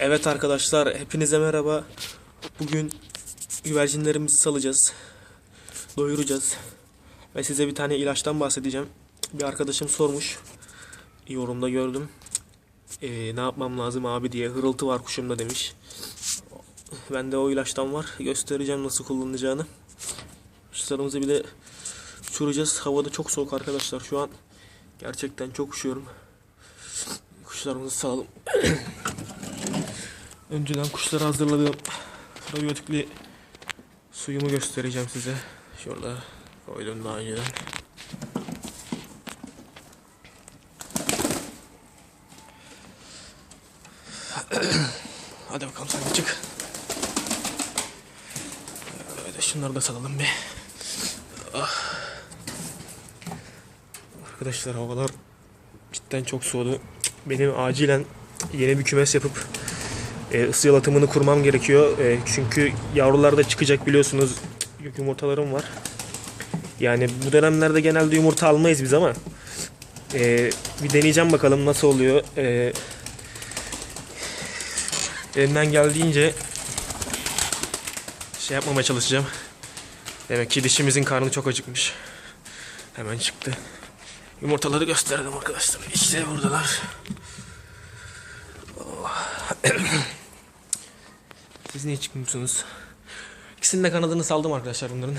Evet arkadaşlar hepinize merhaba. Bugün güvercinlerimizi salacağız. Doyuracağız. Ve size bir tane ilaçtan bahsedeceğim. Bir arkadaşım sormuş. Yorumda gördüm. Ee, ne yapmam lazım abi diye hırıltı var kuşumda demiş. Ben de o ilaçtan var. Göstereceğim nasıl kullanılacağını. Kuşlarımızı bir de uçuracağız. Havada çok soğuk arkadaşlar şu an. Gerçekten çok üşüyorum. Kuşlarımızı salalım. Önceden kuşları hazırladığım probiyotikli suyumu göstereceğim size. Şurada koydum daha önceden. Hadi bakalım sen çık. Hadi şunları da salalım bir. Ah. Arkadaşlar havalar cidden çok soğudu. Benim acilen yeni bir kümes yapıp e, ısı yalıtımını kurmam gerekiyor. E, çünkü yavrular da çıkacak biliyorsunuz. Yumurtalarım var. Yani bu dönemlerde genelde yumurta almayız biz ama e, bir deneyeceğim bakalım nasıl oluyor. E, elimden geldiğince şey yapmamaya çalışacağım. Demek ki dişimizin karnı çok acıkmış. Hemen çıktı. Yumurtaları gösterdim arkadaşlar. İşte buradalar. Siz niye çıkmışsınız? İkisinin de kanadını saldım arkadaşlar bunların.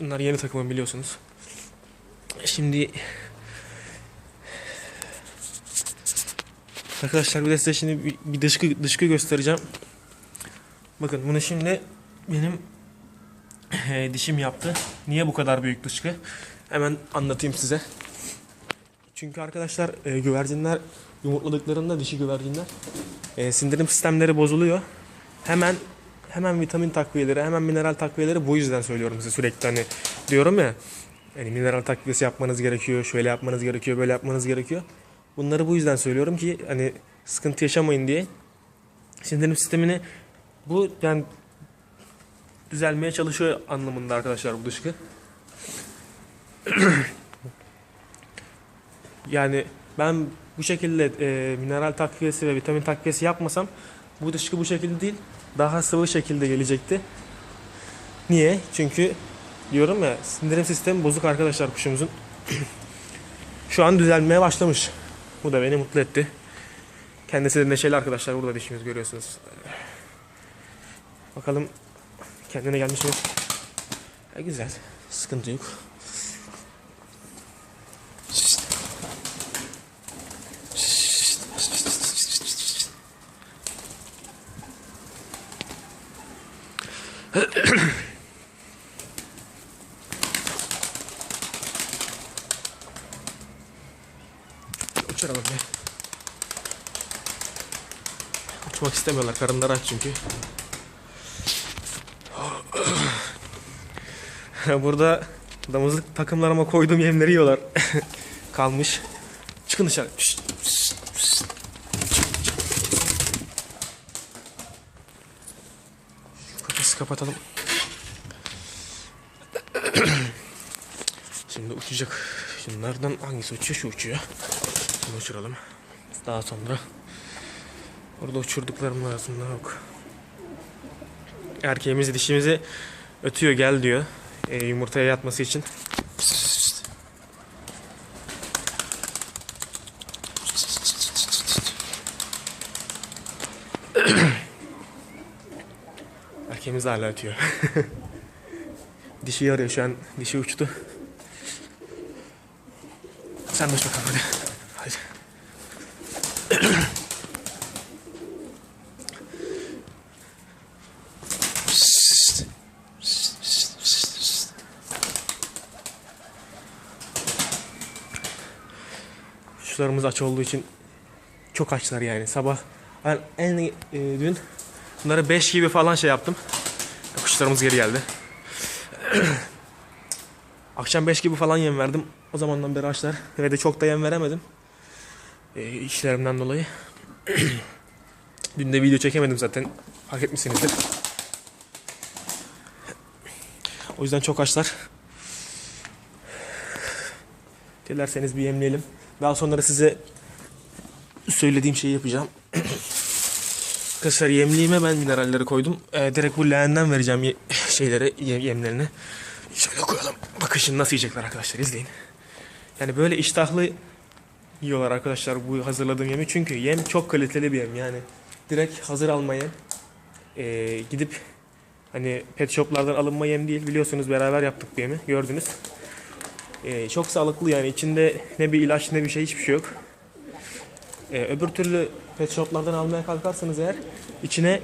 Bunlar yeni takımım biliyorsunuz. Şimdi Arkadaşlar bir de size şimdi bir, dışkı, dışkı göstereceğim. Bakın bunu şimdi benim eh, dişim yaptı. Niye bu kadar büyük dışkı? Hemen anlatayım size. Çünkü arkadaşlar e, güvercinler yumurtladıklarında dişi güvercinler e, sindirim sistemleri bozuluyor. Hemen hemen vitamin takviyeleri, hemen mineral takviyeleri bu yüzden söylüyorum size sürekli hani diyorum ya. Yani mineral takviyesi yapmanız gerekiyor, şöyle yapmanız gerekiyor, böyle yapmanız gerekiyor. Bunları bu yüzden söylüyorum ki hani sıkıntı yaşamayın diye. Sindirim sistemini bu yani düzelmeye çalışıyor anlamında arkadaşlar bu dışkı. Yani ben bu şekilde e, mineral takviyesi ve vitamin takviyesi yapmasam bu dışkı bu şekilde değil daha sıvı şekilde gelecekti. Niye? Çünkü diyorum ya sindirim sistemi bozuk arkadaşlar kuşumuzun. Şu an düzelmeye başlamış. Bu da beni mutlu etti. Kendisi de neşeli arkadaşlar. Burada dişimiz görüyorsunuz. Bakalım kendine gelmiş mi? E, güzel. Sıkıntı yok. Uçuralım ya. Uçmak istemiyorlar. Karınları aç çünkü. Burada damızlık takımlarıma koyduğum yemleri yiyorlar. Kalmış. Çıkın dışarı. Şşt, şşt, şşt. Şu Kafesi kapatalım. Şimdi uçacak. Şunlardan hangisi uçuyor? Şu uçuyor. Bunu uçuralım. Daha sonra orada uçurduklarım arasında yok. Erkeğimiz dişimizi ötüyor gel diyor. E, yumurtaya yatması için. Erkeğimiz hala ötüyor. Dişi arıyor şu an. Dişi uçtu. Sen de uç bakalım hadi. Hadi. Kuşlarımız aç olduğu için çok açlar yani. Sabah ben en e, dün bunları 5 gibi falan şey yaptım. Kuşlarımız geri geldi. Akşam 5 gibi falan yem verdim. O zamandan beri açlar. Ve de çok da yem veremedim. E, işlerimden dolayı. Dün de video çekemedim zaten. Fark etmişsinizdir. O yüzden çok açlar. Dilerseniz bir yemleyelim. Daha sonra size söylediğim şeyi yapacağım. Arkadaşlar yemliğime ben mineralleri koydum. Ee, direkt bu leğenden vereceğim ye- şeyleri, ye- yemlerini. Şöyle koyalım. Bakın şimdi nasıl yiyecekler arkadaşlar izleyin. Yani böyle iştahlı yiyorlar arkadaşlar bu hazırladığım yemi. Çünkü yem çok kaliteli bir yem yani. Direkt hazır alma yem. Ee, gidip hani pet shoplardan alınma yem değil. Biliyorsunuz beraber yaptık bu yemi. Gördünüz. Ee, çok sağlıklı yani. içinde ne bir ilaç ne bir şey hiçbir şey yok. Ee, öbür türlü pet shoplardan almaya kalkarsanız eğer içine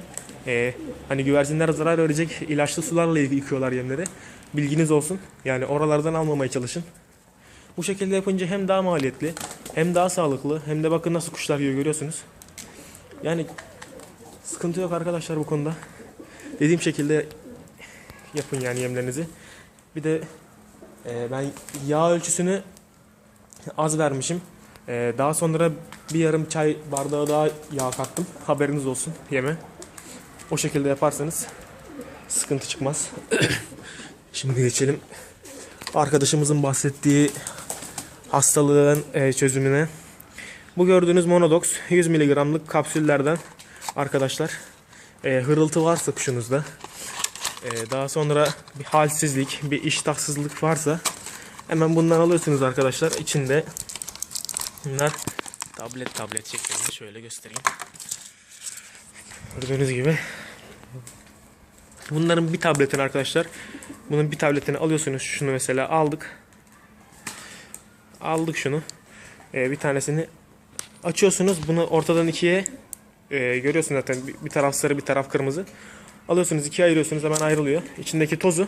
e, hani güvercinlere zarar verecek ilaçlı sularla yıkıyorlar yemleri. Bilginiz olsun. Yani oralardan almamaya çalışın. Bu şekilde yapınca hem daha maliyetli, hem daha sağlıklı, hem de bakın nasıl kuşlar yiyor görüyorsunuz. Yani sıkıntı yok arkadaşlar bu konuda. Dediğim şekilde yapın yani yemlerinizi. Bir de e, ben yağ ölçüsünü az vermişim. E, daha sonra bir yarım çay bardağı daha yağ kattım. Haberiniz olsun yeme. O şekilde yaparsanız sıkıntı çıkmaz. Şimdi geçelim arkadaşımızın bahsettiği hastalığın e, çözümüne. Bu gördüğünüz Monodox 100 mg'lık kapsüllerden arkadaşlar e, hırıltı varsa kuşunuzda e, daha sonra bir halsizlik, bir iştahsızlık varsa hemen bundan alıyorsunuz arkadaşlar. İçinde bunlar tablet tablet şeklinde şöyle göstereyim. Gördüğünüz gibi bunların bir tabletini arkadaşlar bunun bir tabletini alıyorsunuz. Şunu mesela aldık. Aldık şunu. Ee, bir tanesini açıyorsunuz. Bunu ortadan ikiye e, görüyorsunuz zaten. Bir, bir taraf sarı bir taraf kırmızı. Alıyorsunuz ikiye ayırıyorsunuz hemen ayrılıyor. İçindeki tozu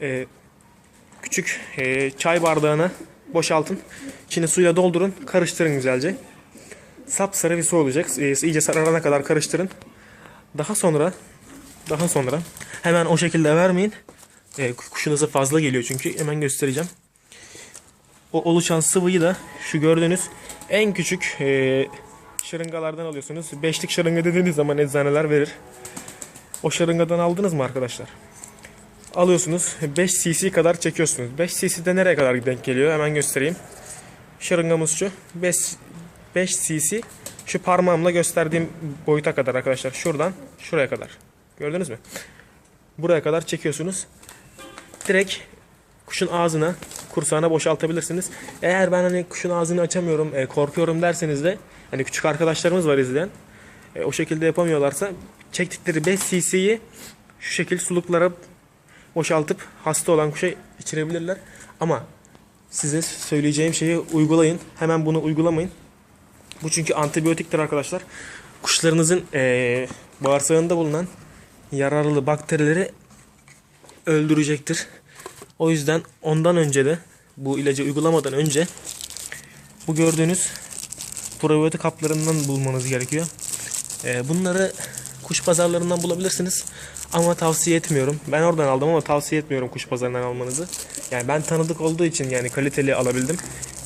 e, küçük e, çay bardağına boşaltın. İçini suyla doldurun. Karıştırın güzelce. Sapsarı bir su olacak. E, iyice sararana kadar karıştırın. Daha sonra daha sonra hemen o şekilde vermeyin. E, kuşunuza fazla geliyor çünkü hemen göstereceğim. O oluşan sıvıyı da şu gördüğünüz en küçük e, şırıngalardan alıyorsunuz. Beşlik şırınga dediğiniz zaman eczaneler verir. O şırıngadan aldınız mı arkadaşlar? Alıyorsunuz 5 cc kadar çekiyorsunuz. 5 cc de nereye kadar denk geliyor? Hemen göstereyim. Şırıngamız şu. 5 5 cc şu parmağımla gösterdiğim boyuta kadar arkadaşlar. Şuradan şuraya kadar. Gördünüz mü? Buraya kadar çekiyorsunuz. Direkt kuşun ağzına, kursağına boşaltabilirsiniz. Eğer ben hani kuşun ağzını açamıyorum, e, korkuyorum derseniz de hani küçük arkadaşlarımız var izleyen. E, o şekilde yapamıyorlarsa çektikleri 5 cc'yi şu şekil suluklara boşaltıp hasta olan kuşa içirebilirler. Ama size söyleyeceğim şeyi uygulayın. Hemen bunu uygulamayın. Bu çünkü antibiyotiktir arkadaşlar. Kuşlarınızın eee, bağırsağında bulunan yararlı bakterileri öldürecektir. O yüzden ondan önce de bu ilacı uygulamadan önce bu gördüğünüz probiyotik haplarından bulmanız gerekiyor. Eee, bunları kuş pazarlarından bulabilirsiniz. Ama tavsiye etmiyorum. Ben oradan aldım ama tavsiye etmiyorum kuş pazarından almanızı. Yani ben tanıdık olduğu için yani kaliteli alabildim.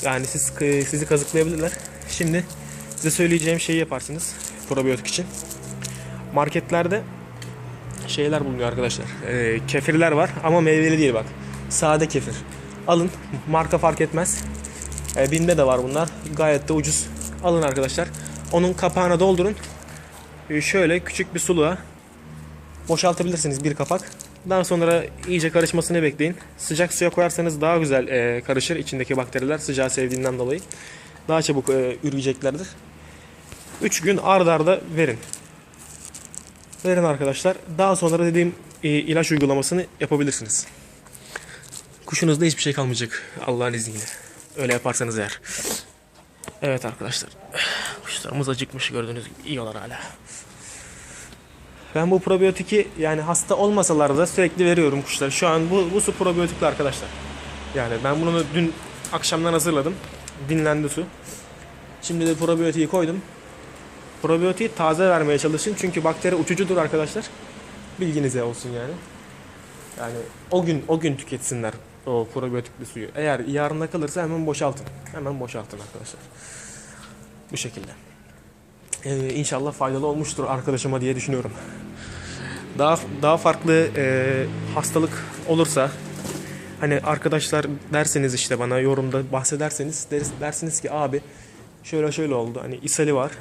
Yani siz sizi kazıklayabilirler. Şimdi size söyleyeceğim şeyi yaparsınız probiyotik için. Marketlerde şeyler bulunuyor arkadaşlar. Ee, kefirler var ama meyveli değil bak. Sade kefir. Alın. Marka fark etmez. Ee, Bim'de de var bunlar. Gayet de ucuz. Alın arkadaşlar. Onun kapağına doldurun. Ee, şöyle küçük bir suluğa boşaltabilirsiniz bir kapak. Daha sonra iyice karışmasını bekleyin. Sıcak suya koyarsanız daha güzel e, karışır içindeki bakteriler sıcağı sevdiğinden dolayı. Daha çabuk e, üreyeceklerdir. 3 gün ard arda verin. Verin arkadaşlar. Daha sonra dediğim e, ilaç uygulamasını yapabilirsiniz. Kuşunuzda hiçbir şey kalmayacak Allah'ın izniyle. Öyle yaparsanız eğer. Evet arkadaşlar. Kuşlarımız acıkmış gördüğünüz gibi. Yiyorlar hala. Ben bu probiyotiki yani hasta olmasalar da sürekli veriyorum kuşlara. Şu an bu, bu su probiyotikli arkadaşlar. Yani ben bunu dün akşamdan hazırladım. Dinlendi su. Şimdi de probiyotiği koydum. Probiyotiği taze vermeye çalışın. Çünkü bakteri uçucudur arkadaşlar. Bilginize olsun yani. Yani o gün o gün tüketsinler o probiyotikli suyu. Eğer yarına kalırsa hemen boşaltın. Hemen boşaltın arkadaşlar. Bu şekilde. Ee, inşallah faydalı olmuştur arkadaşıma diye düşünüyorum. Daha daha farklı e, hastalık olursa hani arkadaşlar derseniz işte bana yorumda bahsederseniz ders, dersiniz ki abi şöyle şöyle oldu hani ishali var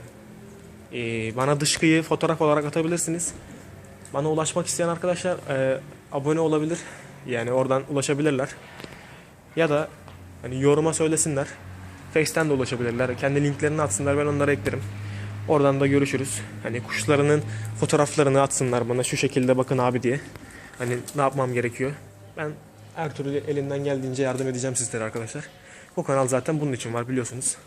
Ee, bana dışkıyı fotoğraf olarak atabilirsiniz. Bana ulaşmak isteyen arkadaşlar e, abone olabilir. Yani oradan ulaşabilirler. Ya da hani yoruma söylesinler. Face'ten de ulaşabilirler. Kendi linklerini atsınlar ben onları eklerim. Oradan da görüşürüz. Hani kuşlarının fotoğraflarını atsınlar bana şu şekilde bakın abi diye. Hani ne yapmam gerekiyor. Ben her türlü elimden geldiğince yardım edeceğim sizlere arkadaşlar. Bu kanal zaten bunun için var biliyorsunuz.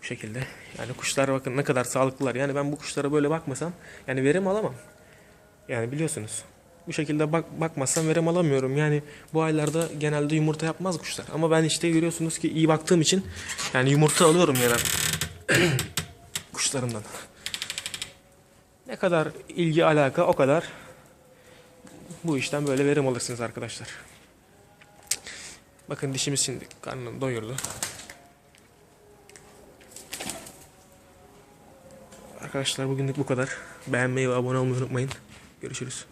Bu şekilde. Yani kuşlar bakın ne kadar sağlıklılar. Yani ben bu kuşlara böyle bakmasam yani verim alamam. Yani biliyorsunuz. Bu şekilde bak bakmazsam verim alamıyorum. Yani bu aylarda genelde yumurta yapmaz kuşlar. Ama ben işte görüyorsunuz ki iyi baktığım için yani yumurta alıyorum yani kuşlarımdan. Ne kadar ilgi alaka o kadar bu işten böyle verim alırsınız arkadaşlar. Bakın dişimiz şimdi karnını doyurdu. Arkadaşlar bugünlük bu kadar. Beğenmeyi ve abone olmayı unutmayın. Görüşürüz.